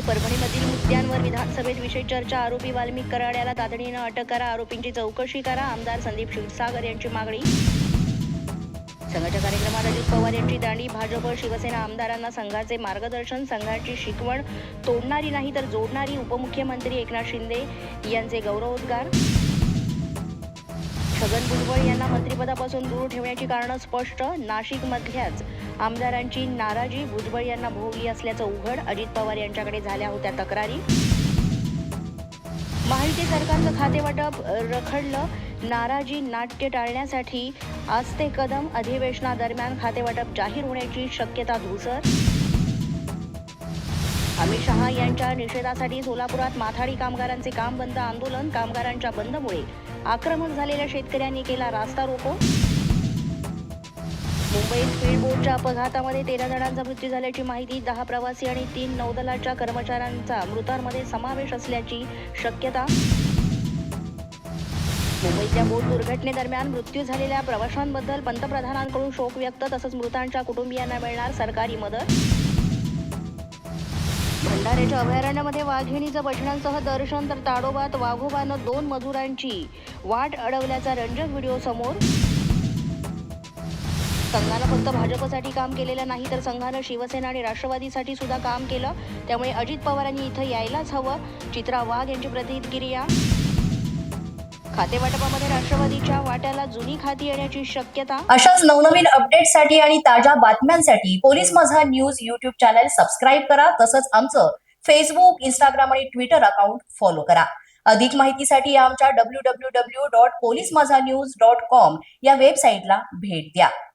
परभणीमधील मुद्द्यांवर विधानसभेत विशेष चर्चा. आरोपी वाल्मिक कराड्याला तातडीनं अटक करा. आरोपींची चौकशी करा. आमदार संदीप क्षीरसागर यांची मागणी. संघाच्या कार्यक्रमात अजित पवार यांची दांडी. भाजप शिवसेना आमदारांना संघाचे मार्गदर्शन संघाची शिकवण. तोडणारी नाही तर जोडणारी उपमुख्यमंत्री एकनाथ शिंदे यांचे गौरवोद्गार. छगन भुजबळ यांना मंत्रिपदापासून दूर ठेवण्याची कारणं स्पष्ट. नाशिकमधल्याच आमदारांची नाराजी भुजबळ यांना भोगली असल्याचं उघड अजित पवार यांच्याकडे झाल्या होत्या तक्रारी. माहिती सरकारचं खातेवाटप रखडलं. नाराजी नाट्य टाळण्यासाठी आज ते कदम अधिवेशनादरम्यान खातेवाटप जाहीर होण्याची शक्यता धुसर. अमित शहा यांच्या निषेधासाठी सोलापुरात माथाडी कामगारांचे काम बंद आंदोलन कामगारांच्या बंदमुळे. आक्रमक झालेल्या शेतकऱ्यांनी केला रास्ता रोको. मुंबईत स्पीडबोटच्या अपघातामध्ये तेरा जणांचा मृत्यू झाल्याची माहिती दहा प्रवासी आणि तीन नौदलाच्या कर्मचाऱ्यांचा मृतांमध्ये समावेश असल्याची शक्यता. मुंबईतल्या बोट दुर्घटनेदरम्यान मृत्यू झालेल्या प्रवाशांबद्दल पंतप्रधानांकडून शोक व्यक्त तसंच मृतांच्या कुटुंबियांना मिळणार सरकारी मदत. भंडाऱ्याच्या अभयारण्यामध्ये वाघिणीचं बछड्यांसह दर्शन तर ताडोबात वाघोबानं दोन मजुरांची. वाट अडवल्याचा रंजक व्हिडिओ समोर. संघानं फक्त भाजपसाठी काम केलेलं नाही तर संघानं शिवसेना आणि राष्ट्रवादीसाठी सुद्धा काम केलं. त्यामुळे अजित पवारांनी इथं यायलाच हवं. चित्रा वाघ यांची प्रतिक्रिया. खातेवाटपामध्ये राष्ट्रवादीच्या वाट्याला जुनी खाती येण्याची शक्यता? अशाच नवनवीन अपडेटसाठी आणि ताज्या बातम्यांसाठी पोलीस माझा न्यूज युट्यूब चॅनल सबस्क्राईब करा. तसंच आमचं फेसबुक इंस्टाग्राम आणि ट्विटर अकाउंट फॉलो करा. अधिक माहितीसाठी आमच्या W W W dot police Majha news dot com या वेबसाईटला भेट द्या.